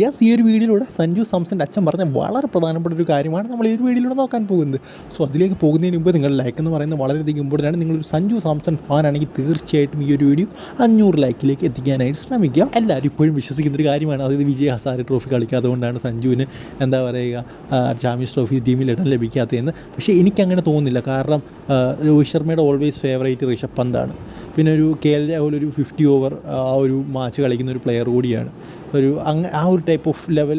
Yes ഈ ഒരു വീഡിയോയിലൂടെ സഞ്ജു സാംസന്റെ അച്ഛൻ പറഞ്ഞ വളരെ പ്രധാനപ്പെട്ട ഒരു കാര്യമാണ് നമ്മൾ ഈ ഒരു വീഡിയോയിലൂടെ നോക്കാൻ പോകുന്നത്. സോ അതിലേക്ക് പോകുന്നതിന് മുമ്പ് നിങ്ങൾ ലൈക്ക് എന്ന് പറയുന്നത് വളരെയധികം ഇമ്പോർട്ടന്റ് ആണ്. നിങ്ങളൊരു സഞ്ജു സാംസൺ ഫാൻ ആണെങ്കിൽ തീർച്ചയായിട്ടും ഈ ഒരു വീഡിയോ അഞ്ഞൂറ് ലൈക്കിലേക്ക് എത്തിക്കാനായിട്ട് ശ്രമിക്കുക. എല്ലാവരും ഇപ്പോഴും വിശ്വസിക്കുന്ന ഒരു കാര്യമാണ്. അതായത് വിജയ് ഹസാരി ട്രോഫി കളിക്കാത്തതുകൊണ്ടാണ് സഞ്ജുവിന് എന്താ പറയുക ചാമ്പ്യൻസ് ട്രോഫി ടീമിൽ ഇടം ലഭിക്കാത്തതെന്ന്. പക്ഷേ എനിക്കങ്ങനെ തോന്നുന്നില്ല. കാരണം രോഹിത് ശർമ്മയുടെ ഓൾവേസ് ഫേവറേറ്റ് ഋഷഭ് പന്താണ്. പിന്നെ ഒരു കെ എൽ രാഹുൽ ഒരു ഫിഫ്റ്റി ഓവർ ആ ഒരു മാച്ച് കളിക്കുന്ന ഒരു പ്ലെയർ കൂടിയാണ്. ഒരു അങ്ങ് ആ ഒരു ടൈപ്പ് ഓഫ് ലെവൽ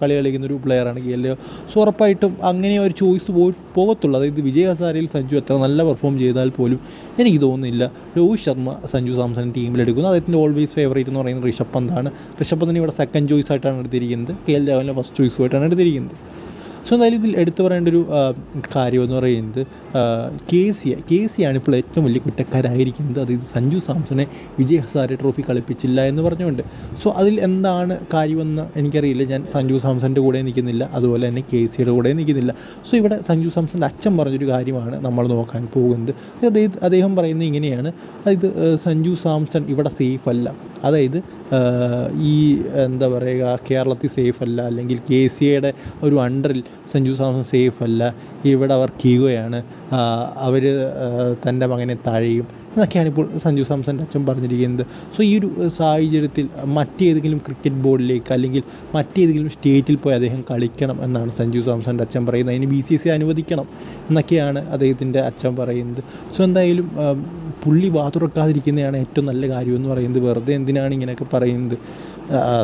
കളി കളിക്കുന്ന ഒരു പ്ലെയറാണ് കെ എൽ സോ ഉറപ്പായിട്ടും അങ്ങനെ ഒരു ചോയ്സ് പോയി പോകത്തുള്ളൂ. അതായത് വിജയ് ഹസാരയിൽ സഞ്ജു എത്ര നല്ല പെർഫോം ചെയ്താൽ പോലും എനിക്ക് തോന്നുന്നില്ല. രോഹിത് ശർമ്മ സഞ്ജു സാംസൺ ടീമിലെടുക്കുന്നു അദ്ദേഹത്തിന്റെ ഓൾവേസ് ഫേവറേറ്റ് എന്ന് പറയുന്നത് ഋഷഭ് പന്താണ്. ഋഷഭ് പന്തിന് ഇവിടെ സെക്കൻഡ് ചോയ്സ് ആയിട്ടാണ് എടുത്തിരിക്കുന്നത്. കെ എൽ രാഹുലിനെ ഫസ്റ്റ് ചോയ്സുമായിട്ടാണ് എടുത്തിരിക്കുന്നത്. സോ എന്തായാലും ഇതിൽ എടുത്തു പറയേണ്ട ഒരു കാര്യം എന്ന് പറയുന്നത് കെ സി കെ സി ആണ് ഇപ്പോൾ ഏറ്റവും വലിയ കുറ്റക്കാരായിരിക്കുന്നത്. അതായത് സഞ്ജു സാംസണെ വിജയ് ഹസാരെ ട്രോഫി കളിപ്പിച്ചില്ല എന്ന് പറഞ്ഞുകൊണ്ട്. സോ അതിൽ എന്താണ് കാര്യമെന്ന് എനിക്കറിയില്ല. ഞാൻ സഞ്ജു സാംസന്റെ കൂടെ നിൽക്കുന്നില്ല. അതുപോലെ തന്നെ കെ സിയുടെ കൂടെ നിൽക്കുന്നില്ല. സോ ഇവിടെ സഞ്ജു സാംസന്റെ അച്ഛൻ പറഞ്ഞൊരു കാര്യമാണ് നമ്മൾ നോക്കാൻ പോകുന്നത്. അതായത് അദ്ദേഹം പറയുന്നത് ഇങ്ങനെയാണ്. അതായത് സഞ്ജു സാംസൺ ഇവിടെ സേഫ് അല്ല. അതായത് ഈ എന്താ പറയുക കേരളത്തിൽ സേഫ് അല്ല. അല്ലെങ്കിൽ കെ സി എയുടെ ഒരു അണ്ടറിൽ സഞ്ജു സാംസൺ സേഫ് അല്ല. ഇവിടെ അവർ കീകുകയാണ് അവർ തന്റെ മകനെ തഴയും. എന്നൊക്കെയാണ് ഇപ്പോൾ സഞ്ജു സാംസന്റെ അച്ഛൻ പറഞ്ഞിരിക്കുന്നത്. സോ ഈ ഒരു സാഹചര്യത്തിൽ മറ്റേതെങ്കിലും ക്രിക്കറ്റ് ബോർഡിലേക്ക് അല്ലെങ്കിൽ മറ്റേതെങ്കിലും സ്റ്റേറ്റിൽ പോയി അദ്ദേഹം കളിക്കണം എന്നാണ് സഞ്ജു സാംസന്റെ അച്ഛൻ പറയുന്നത്. അതിന് ബി സി സി അനുവദിക്കണം എന്നൊക്കെയാണ് അദ്ദേഹത്തിന്റെ അച്ഛൻ പറയുന്നത്. സോ എന്തായാലും പുള്ളി വാതുറക്കാതിരിക്കുന്നതാണ് ഏറ്റവും നല്ല കാര്യം എന്ന് പറയുന്നത്. വെറുതെ എന്തിനാണ് ഇങ്ങനെയൊക്കെ പറയുന്നത്?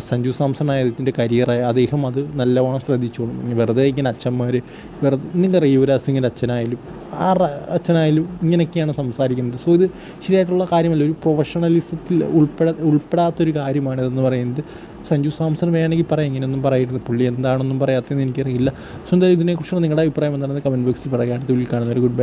സഞ്ജു സാംസൺ ആയതിന്റെ കരിയറായ അദ്ദേഹം അത് നല്ലവണ്ണം ശ്രദ്ധിച്ചോളും. വെറുതെ ഇങ്ങനെ അച്ഛന്മാർ വെറുതെ നിങ്ങൾക്കറിയാം യുവരാജ് സിംഗിന്റെ അച്ഛനായാലും ആരുടെ അച്ഛനായാലും ഇങ്ങനെയൊക്കെയാണ് സംസാരിക്കുന്നത്. സോ ഇത് ശരിയായിട്ടുള്ള കാര്യമല്ല. ഒരു പ്രൊഫഷണലിസത്തിൽ ഉൾപ്പെടാ ഉൾപ്പെടാത്തൊരു കാര്യമാണിതെന്ന് പറയുന്നത്. സഞ്ജു സാംസൺ വേണമെങ്കിൽ പറയാം. ഇങ്ങനെയൊന്നും പറയരുത്. പുള്ളി എന്താണെന്നും പറയാത്തതെന്ന് എനിക്കറിയില്ല. സോ എന്തായാലും ഇതിനെക്കുറിച്ചുള്ള നിങ്ങളുടെ അഭിപ്രായം എന്താണെന്ന് കമന്റ് ബോക്സിൽ പറയുക. അടുത്ത വീട്ടിൽ കാണുന്നവർ ഗുഡ് ബൈ